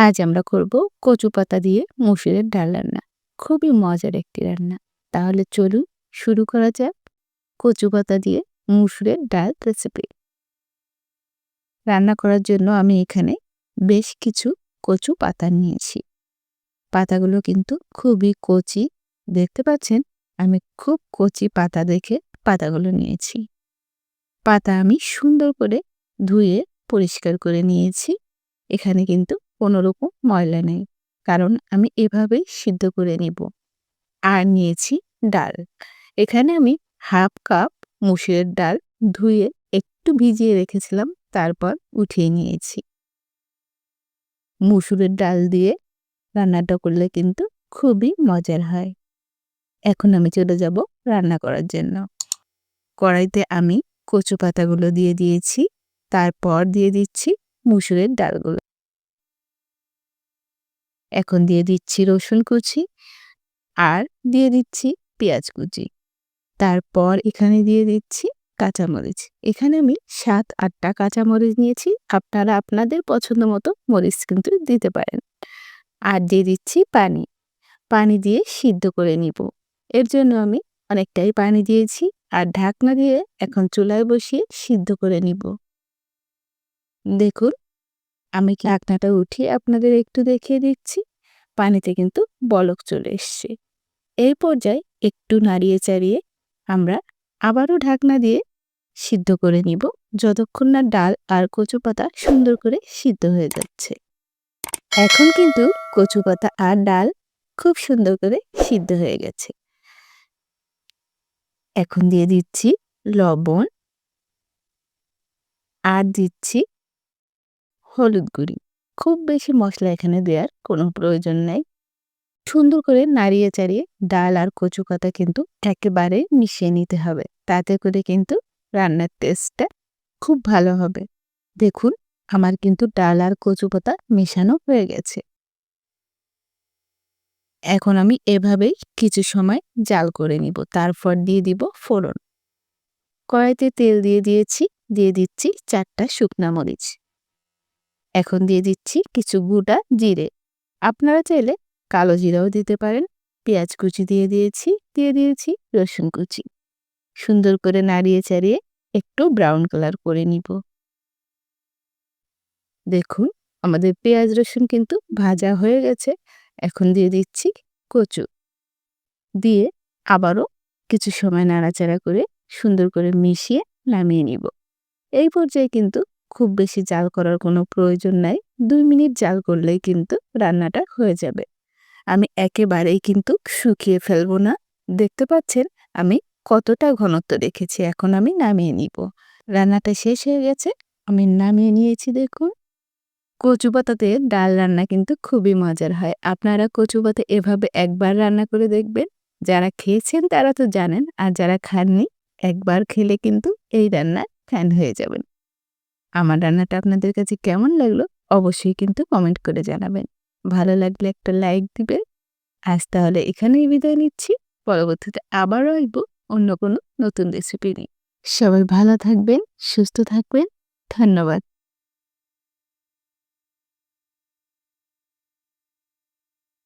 আজ আমরা করব কচু পাতা দিয়ে মসুরের ডাল রান্না। খুবই মজার একটি রান্না। তাহলে চলুন শুরু করা যাক কচু পাতা দিয়ে মুসুরের ডাল রেসিপি রান্না করার জন্য আমি এখানে বেশ কিছু কচু পাতা নিয়েছি। পাতাগুলো কিন্তু খুবই কচি। দেখতে পাচ্ছেন? আমি খুব কচি পাতা দেখে পাতাগুলো নিয়েছি। পাতা আমি সুন্দর করে ধুয়ে পরিষ্কার করে নিয়েছি। এখানে কিন্তু কোনোরকম ময়লা নেই। কারণ আমি এভাবেই সিদ্ধ করে নিব। আর নিয়েছি ডাল। এখানে আমি হাফ কাপ মুসুরের ডাল ধুয়ে একটু ভিজিয়ে রেখেছিলাম, তারপর উঠিয়ে নিয়েছি। মুসুরের ডাল দিয়ে রান্নাটা করলে কিন্তু খুবই মজার হয়। এখন আমি চলে যাব রান্না করার জন্য। কড়াইতে আমি কচু পাতাগুলো দিয়ে দিয়েছি, তারপর দিয়ে দিচ্ছি মুসুরের ডালগুলো। এখন দিয়ে দিচ্ছি রসুন কুচি আর দিয়ে দিচ্ছি পেঁয়াজ কুচি। তারপর এখানে দিয়ে দিচ্ছি কাঁচামরিচ। এখানে আমি সাত, আটটা কাঁচামরিচ নিয়েছি। আপনারা আপনাদের পছন্দ মতো মরিচ কিন্তু দিতে পারেন। আর দিয়ে দিচ্ছি পানি। পানি দিয়ে সিদ্ধ করে নিব। এর জন্য আমি অনেকটাই পানি দিয়েছি আর ঢাকনা দিয়ে এখন চুলায় বসিয়ে সিদ্ধ করে নিব। দেখুন আমি ঢাকনাটা উঠিয়ে আপনাদের একটু দেখিয়ে দিচ্ছি? পানিতে কিন্তু বলক চলে এসছে। এই পর্যায়ে একটু নাড়িয়ে চাড়িয়ে আমরা আবারও ঢাকনা দিয়ে সিদ্ধ করে নিব, যতক্ষণ না ডাল আর কচু পাতা সুন্দর করে সিদ্ধ হয়ে যাচ্ছে। এখন কিন্তু কচু পাতা আর ডাল খুব সুন্দর করে সিদ্ধ হয়ে গেছে। এখন দিয়ে দিচ্ছি লবণ। আর দিচ্ছি হলুদ গুঁড়ি। খুব বেশি মশলা এখানে দেওয়ার কোনো প্রয়োজন নেই। সুন্দর করে নাড়িয়ে চাড়িয়ে ডাল আর কচু পাতা কিন্তু একেবারে মিশিয়ে নিতে হবে। তাতে করে কিন্তু রান্নার টেস্টটা খুব ভালো হবে। দেখুন, আমার কিন্তু ডাল আর কচু পাতা মেশানো হয়ে গেছে। এখন আমি এভাবেই কিছু সময় জাল করে নিব। তারপর দিয়ে দিব ফোড়ন। কড়াইতে তেল দিয়ে দিয়েছি। দিয়ে দিচ্ছি চারটা শুকনা মরিচ। এখন দিয়ে দিচ্ছি কিছু গুটা জিরে। আপনারা চাইলে কালো জিরাও দিতে পারেন, পেঁয়াজ কুচি দিয়ে দিয়েছি দিয়ে দিয়েছি রসুন কুচি। সুন্দর করে নাড়িয়ে চাড়িয়ে একটু ব্রাউন কালার করে নিব। দেখুন, আমাদের পেঁয়াজ রসুন কিন্তু ভাজা হয়ে গেছে। এখন দিয়ে দিচ্ছি কচু। দিয়ে আবারও কিছু সময় নাড়াচাড়া করে সুন্দর করে মিশিয়ে নামিয়ে নিব। এই পর্যায়ে কিন্তু খুব বেশি জাল করার কোনো প্রয়োজন নাই। দুই মিনিট জাল করলেই কিন্তু রান্নাটা হয়ে যাবে। আমি একেবারেই কিন্তু শুকিয়ে ফেলব না। দেখতে পাচ্ছেন, আমি কতটা ঘনত্ব রেখেছি, এখন আমি নামিয়ে নিব। রান্নাটা শেষ হয়ে গেছে, আমি নামিয়ে নিয়েছি দেখুন। কচু পাতাতে ডাল রান্না কিন্তু খুবই মজার হয়। আপনারা কচু পাতা এভাবে একবার রান্না করে দেখবেন। যারা খেয়েছেন তারা তো জানেন, আর যারা খাননি, একবার খেলে কিন্তু এই রান্না ফ্যান হয়ে যাবেন। আমার রান্নাটা আপনাদের কাছে কেমন লাগল অবশ্যই কিন্তু কমেন্ট করে জানাবেন। ভালো লাগলে একটা লাইক দিবে আজ তাহলে এখানেই বিদায় নিচ্ছি। পরবর্তীতে আবারও আসব অন্য কোনো নতুন রেসিপি নিয়ে। সবাই ভালো থাকবেন, সুস্থ থাকবেন। ধন্যবাদ।